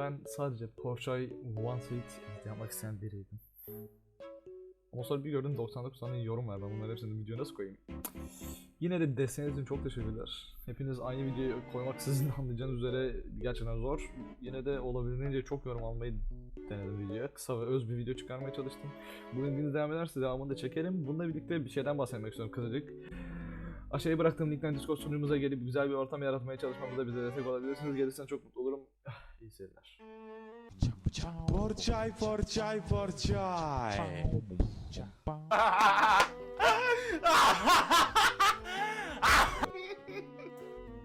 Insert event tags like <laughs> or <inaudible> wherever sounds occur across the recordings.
Ben sadece Porsche One edit yapmak isteyen biriydim. Ondan sonra bir gördüm 99 tane yorum var. Ben bunları hepsini videoya nasıl koyayım? Yine de desteğiniz için çok teşekkürler. Hepiniz aynı videoyu koymak sizin <laughs> anlayacağınız üzere gerçekten zor. Yine de olabildiğince çok yorum almayı denedim videoya. Kısa ve öz bir video çıkarmaya çalıştım. Bu ilginiz devam ederse devamını da çekerim. Bununla birlikte bir şeyden bahsetmek istiyorum kısacık. Aşağıya bıraktığım linkten Discord sunucumuza gelip güzel bir ortam yaratmaya çalışmamıza bize destek olabilirsiniz. Gelirsen çok mutlu olurum. İyi seyirler. Porçay, porçay, porçay.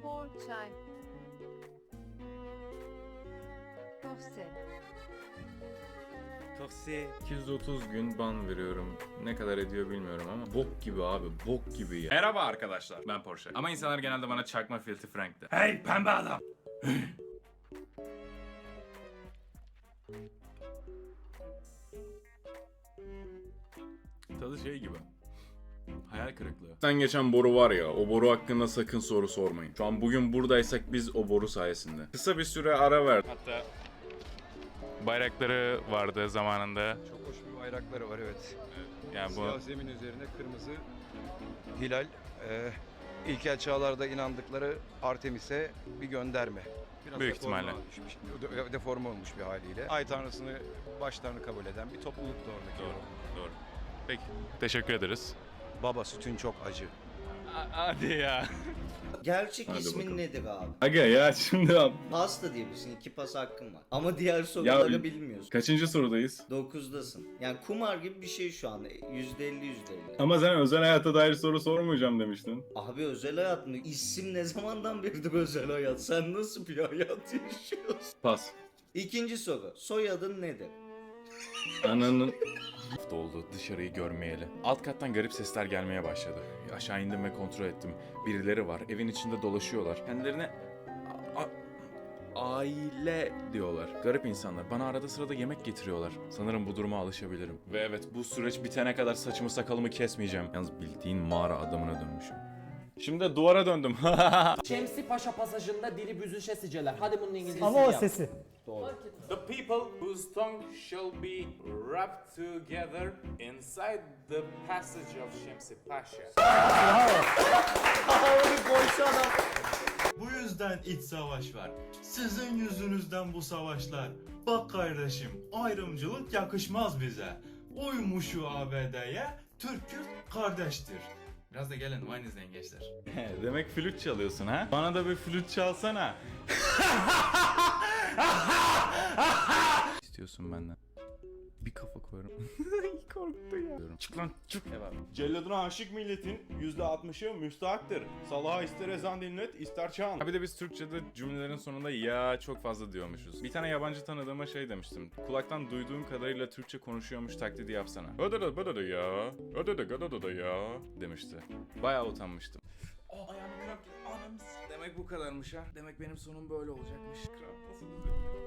Mor çay. Tosti. Toksi. 230 gün ban veriyorum. Ne kadar ediyor bilmiyorum ama bok gibi abi, bok gibi ya. Merhaba arkadaşlar, ben Porsche. Ama insanlar genelde bana çakma Filthy Frank de. Hey pembe adam! <laughs> Tadı şey gibi. Hayal kırıklığı. Sen geçen boru var ya, o boru hakkında sakın soru sormayın. Şu an bugün buradaysak biz o boru sayesinde. Kısa bir süre ara verdik. Hatta bayrakları vardı zamanında. Çok hoş bir bayrakları var evet. Yani bu Siyah zemin üzerine kırmızı hilal. Ee, ilkel çağlarda inandıkları Artemis'e bir gönderme. Biraz Büyük deforme ihtimalle. olmuş bir- Deforme olmuş bir haliyle. Ay tanrısını baş tanrı kabul eden bir topluluk da oradaki. doğru. Doğru. Peki. Teşekkür ederiz. Baba sütün çok acı. Hadi ya. Gerçek Hadi ismin bakalım. nedir abi? Aga ya şimdi abi. Pasta diyebilirsin. iki pas hakkın var. Ama diğer soruları Ya- bilmiyorsun. Kaçıncı sorudayız? 9'dasın. Yani kumar gibi bir şey şu anda. %50 %50. Ama sen özel hayata dair soru sormayacağım demiştin. Abi özel hayat mı? İsim ne zamandan beridir özel hayat? Sen nasıl bir hayat yaşıyorsun? Pas. İkinci soru. Soyadın nedir? Ananın... Hafta oldu dışarıyı görmeyeli. Alt kattan garip sesler gelmeye başladı. Aşağı indim ve kontrol ettim. Birileri var. Evin içinde dolaşıyorlar. Kendilerine aile diyorlar. Garip insanlar. Bana arada sırada yemek getiriyorlar. Sanırım bu duruma alışabilirim. Ve evet bu süreç bitene kadar saçımı sakalımı kesmeyeceğim. Yalnız bildiğin mağara adamına dönmüşüm. Şimdi de duvara döndüm. <laughs> Şemsi Paşa pasajında dili büzüşe siceler. Hadi bunun İngilizcesini Ama o yap. sesi. The people whose tongue shall be wrapped together inside the passage of Şemsi Paşa. <laughs> Bu yüzden iç savaş var. Sizin yüzünüzden bu savaşlar. Bak kardeşim, ayrımcılık yakışmaz bize. Uymuşu ABD'ye, Türk-Kürt kardeştir. Biraz da gelin wine izleyin gençler. <laughs> Demek flüt çalıyorsun ha? Bana da bir flüt çalsana. <laughs> İstiyorsun benden. Bir kafa koyarım. <laughs> Korktu ya. Çık lan çık. Celladına aşık milletin %60'ı müstahaktır. Salaha ister ezan dinlet, ister çan. Ha bir de biz Türkçe'de cümlelerin sonunda ya çok fazla diyormuşuz. Bir tane yabancı tanıdığıma şey demiştim. Kulaktan duyduğum kadarıyla Türkçe konuşuyormuş taklidi yapsana. Ödede ödede ya. Ödede ödede ya demişti. Bayağı utanmıştım. Aa ayağımı kramp Anam Demek bu kadarmış ha. Demek benim sonum böyle olacakmış. Kramp